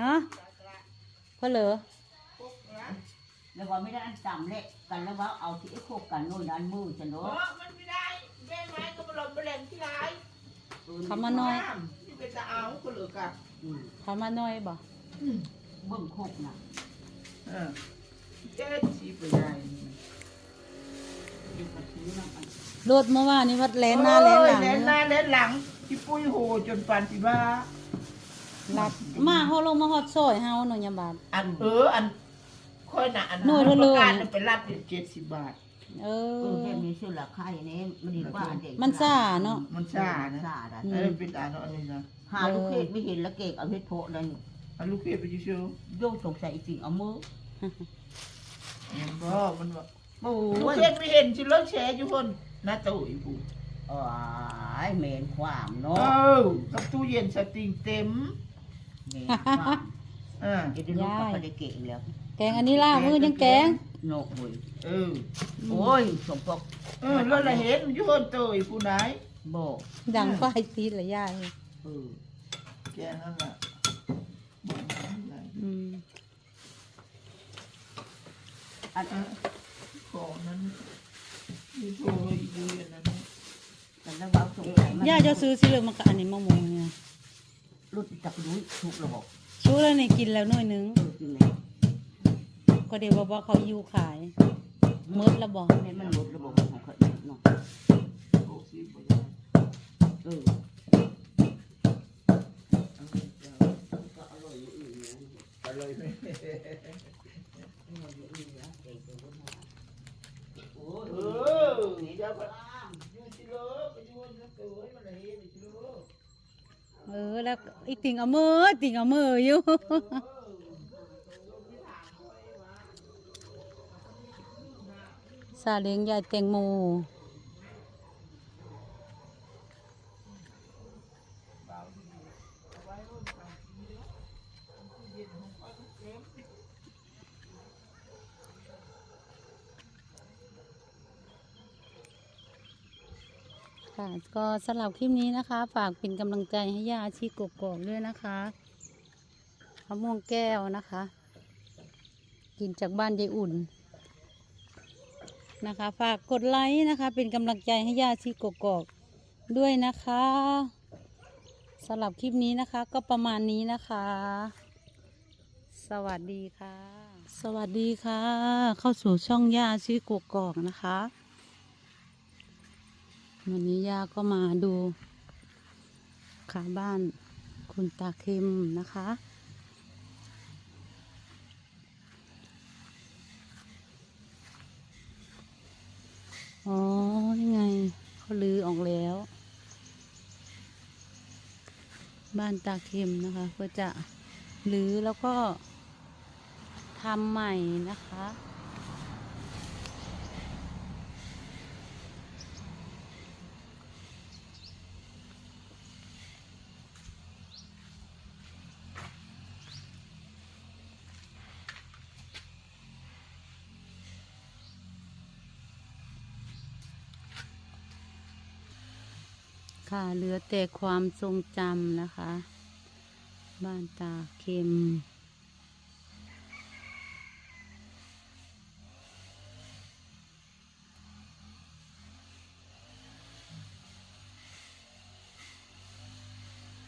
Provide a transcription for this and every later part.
ฮะเพอเหรอแล้วว่าไม่ได้อันต่ำเละกันแล้วว่าเอาที่ไอ้โคกกันโน่นอันมือฉันเอเนาะอมันไม่ได้แม่ไม้ก็มาลงไปแหลมที่ไรคำมาน้อยที่เป็นตาเอาก็เหลือกะอืมเขามาน้อยบ่เบิ่งโคกน่ะเออเจ๊ชีไปได้อยู่กับซื้อน้ำอันรถเมื่อวานนี้วัดแลนหน้าแลนหลังเลนหน้าเลนหลังที่ปุ้ยโหจนปานที่ว่า ลัดมาเฮาลงมาฮอดซอยเฮาหน่อยยามบาด อันเอออันค่อยน่ะอันหน่วยละปเลยระกันเป็นรัดเจ็ดสิบบาท เอเอออ แค่มีชื่อราคาอย่างนี้มันดีกว่าอันเด็กมันซ่าเนาะ มันซ่านะ ซ่าได้อืม เออเป็นอันอันนี้นะหาลูกเขยไม่เห็นแล้วเกกเอาเฮ็ดโพะนั่นอันลูกเขียไปชิวโยกสงสัยอีสิ่งเอามือๆมันบ่มันบ่โอ้ลูกยเขียไม่เห็นชิเลิกแชร์อยู่คนหน้าตู้อีกูโอ้ยเหม็นความเอเนาะอกับตู้เย็นสตริงเต็ม เหม็นความเออจะได้ลูกกับพระเกกแล้วแกงอันนี้ล่ะมือยังแกงโนกบุยเออโอ้ยสมปกเออแล้วละเห็นอยู่คนตู้อีกูไหนโบดังไฟตีดละยายเออแกนั่นแหละบอกมันไม่ได้อืมอันอะของนั้นมีโทรอีกเดือนนั้นกันแล้วว่าสงสัยมันย่าจะซื้อสิเหลืองมากับอันนี้มะม่วงเนี่ย รุดจักรู้ทุกระบบชูแล้วนี่กินแล้วหน่อยหนึง เออจริงไหมก็เดี๋ยวบอกว่าเขาอยู่ขายหมดแล้วบอกเนี่ยมันลดระบบของเขาเนาะหกสิบกว่าอย่างเออเอาเดี๋ยวก็อร่อยอยู่อื่นนะเอาเลยไหมอร่อยอยู่อื่นนะเก่งกว่าคนเราโอ้ยเออเดี๋ยวไป เออแล้วอีติงเอามือติงเอามืออยู่ซาเล้งยายแตงโม ค่ะก็สำหรับคลิปนี้นะคะ ฝากเป็นกำลังใจให้ย่าอาชีกกอกด้วยนะคะมะม่วงแก้วนะคะ กินจากบ้านยายอุ่นนะคะ ฝากกดไลค์นะคะ เป็นกำลังใจให้ย่าอาชีกกอกด้วยนะคะสำหรับคลิปนี้นะคะก็ประมาณนี้นะคะ สวัสดีค่ะ สวัสดีค่ะ เข้าสู่ช่องย่าอาชีกกอกนะคะ วันนี้ย่าก็มาดูขาบ้านคุณตาเข็มนะคะ อ๋อนี่ไงเขาลือออกแล้ว บ้านตาเข็มนะคะ ก็จะลือแล้วก็ทำใหม่นะคะ ค่ะ เหลือแต่ความทรงจำนะคะ บ้านตาเข็ม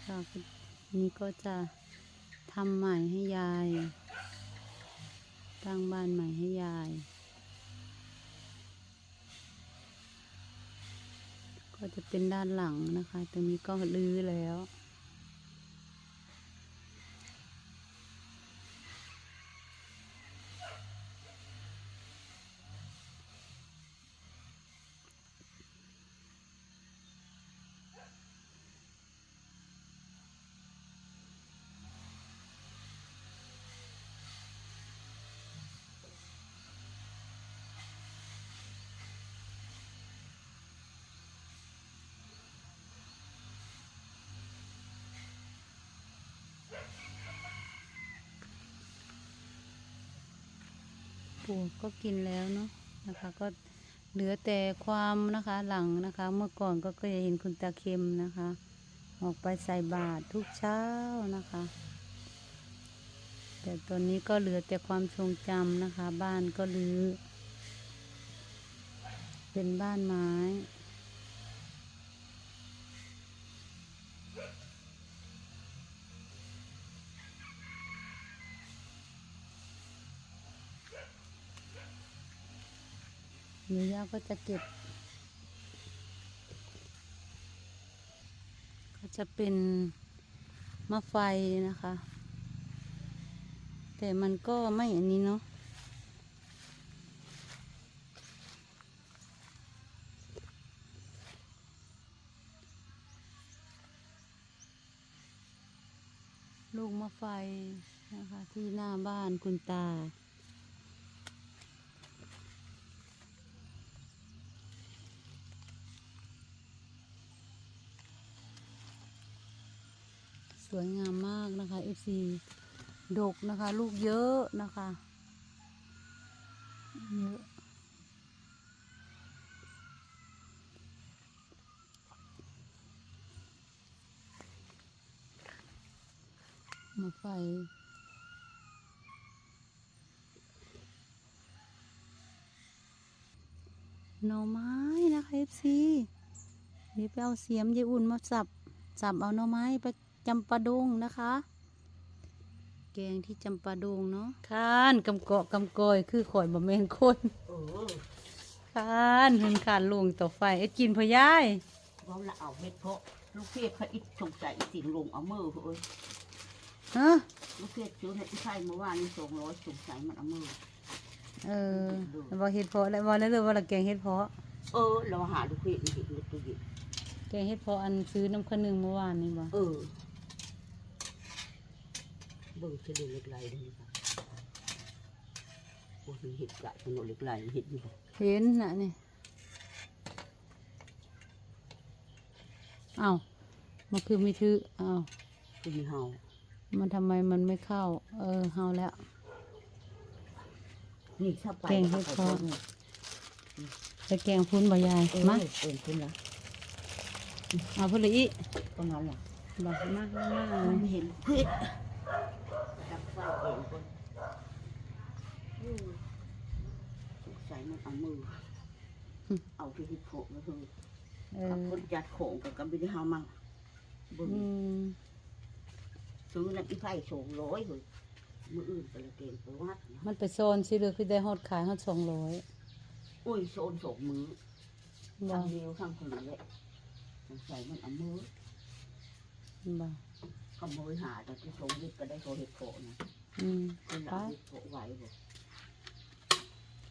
ค่ะนี่ก็จะทำใหม่ให้ยาย ตั้งบ้านใหม่ให้ยาย ก็จะเป็นด้านหลังนะคะ ตรงนี้ก็ลื้อแล้ว ปวกก็กินแล้วเนาะนะคะ ก็เหลือแต่ความนะคะหลังนะคะ เมื่อก่อนก็เคยเห็นคุณตาเค็มนะคะ ออกไปใส่บาตรทุกเช้านะคะ แต่ตอนนี้ก็เหลือแต่ความทรงจำนะคะ บ้านก็รื้อเป็นบ้านไม้ เดี๋ยวย่าก็จะเก็บ ก็จะเป็นมะไฟนะคะ แต่มันก็ไม่อันนี้เนาะลูกมะไฟนะคะที่หน้าบ้านคุณตา สวยงามมากนะคะ FC ดกนะคะ ลูกเยอะนะคะเยอะมาไฟหน่อไม้นะคะ FC เดี๋ยวไปเอาเสียมยายอุ่นมาสับ สับเอาหน่อไม้ไป จำปาดงนะคะ แกงที่จำปาดงเนาะข้านกำเกาะกำกอยคือข่อยบ่แม่นคนเออข้านหึงขานลงต่อไฟเอ็ดกินพอยายเราละเอาเม็ดเพราะลูกเพชรเขาอิดสงสัยอีสิงลงเอามือเอ้ยฮะลูกเพชรซื้อในที่ไข่เมื่อวานนี้สองร้อยสงสัยมันเอามือเออบ่เฮ็ดเพาะแล้วบ่แล้วเลยว่าละแกงเฮ็ดเพาะเออเราหาลูกเพชรนี่เห็นลูกตัวเย็นแกงเฮ็ดเพาะอันซื้อน้ำขนึงเมื่อวานนี่บ่เออ เบิ่งเฉลยเล็กไหลดูนี่ค่ะโอ้ยเห็ดกะถนนเล็กไหลเห็ดอยู่บ่เห็นน่ะนี่เอ้ามันคือไม่ถือเอ้าคือมีเฮามันทำไมมันไม่เข้า เออเฮาแล้ว นี่ถ้าไปเก่งเฮ็ดเพาะไปแกงพุ้นบ่ยายเออมาเออคุณละเอาพุ่นเลยอีตรงนั้นล่ะบอกมากมากไม่เห็นเพช รดับไฟเองก่อนอืมสงสัยมันเอามือ เอาที่ที่โขกแล้วคือเอกับอคนจัดโขงกับกับบิดเฮามั่งเบิ่งอืมซื้อน้ำอีไผ่สองร้อยเลยมืออื่นไปละเกณฑ์ไปวัดนะมันไปโซนสิเลยคือได้ฮอดขายฮอดสองร้อยโอ้ยโซนสองมือ บ่ทางเดียวทางคนละแหละสงสัยมันเอามือบ่ ขโมยหาแต่ที่สงยึดก็ได้โซเห็ดโขนะอืมคนไปละเห็ดโขไหวบ่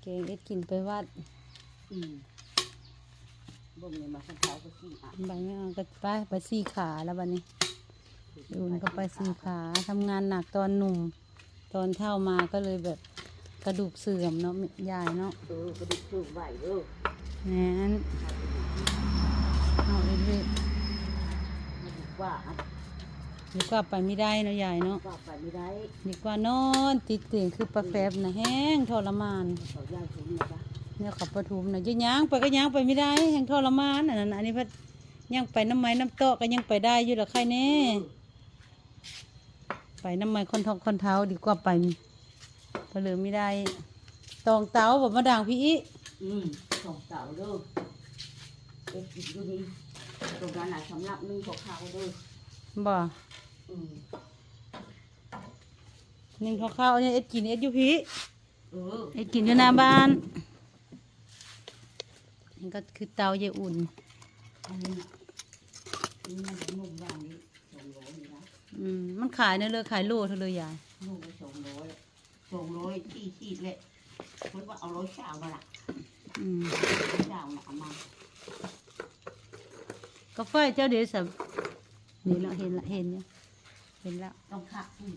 เกงเอ็ดกินไปวัดอืมบ่มีมาสักเท้าก็ขี้อะใบไม่เอาก็ไปไปสี่ขาแล้วบัดนี้อุ่นก็ไปสี่ขาทำงานหนักตอนหนุ่ม ตอนเท่ามาก็เลยแบบกระดูกเสื่อมเนาะยายเนาะเออกระดูกสูงไหวเด้อแหนเอาเรื่อยมาดีกว่าอะๆ ดีกว่าไปไม่ได้เนาะยายเนาะว่าไปไม่ได้ดีกว่านอนติดเตียงคือปลาแฟบนะแห้งทรมานเขาย่างถุงนะจ๊ะเนี่ยขับปทุมนะจะย่างไปก็ย่างไปไม่ได้แห้งทรมานอันนั้นอันนี้พัดย่างไปน้ำไม้น้ำโตะก็ยังไปได้อยู่หรอใครแน่ไปน้ำไม้คนทองคนเท้าดีกว่าไปไปเลยไม่ได้ตองเต้าแบบมาด่างพี่อิอืมสองเต่าเด้อเอ็ดกินอยู่นี่ตรงนั้นน่ะสำหรับนึ่งของข้าวเด้อ บ่อืมนึ่งข้าวๆเนี่ยเอ็ดกินเอ็ดอยู่พี่เออเอ็ดกินอยู่หน้าบ้านนี่ก็คือเตาเยายอุ่นอันนี้น่ะนี่มันจะนุ่มอย่างนี้สองร้อยนี่นะอืมมันขายเนี่ยเลยขายโลเท่าเลยยายนุ่มไปสองร้อยสองร้อยที่ที่แหละเพิ่นว่าเอาร้อยชาวมาละอืมร้อยชาวน่ะเอามากาแฟเจ้าเดี๋ยวสับ นี่เราเห็นละเห็นเนี่ยเห็นแล้ว ต้องคักอืม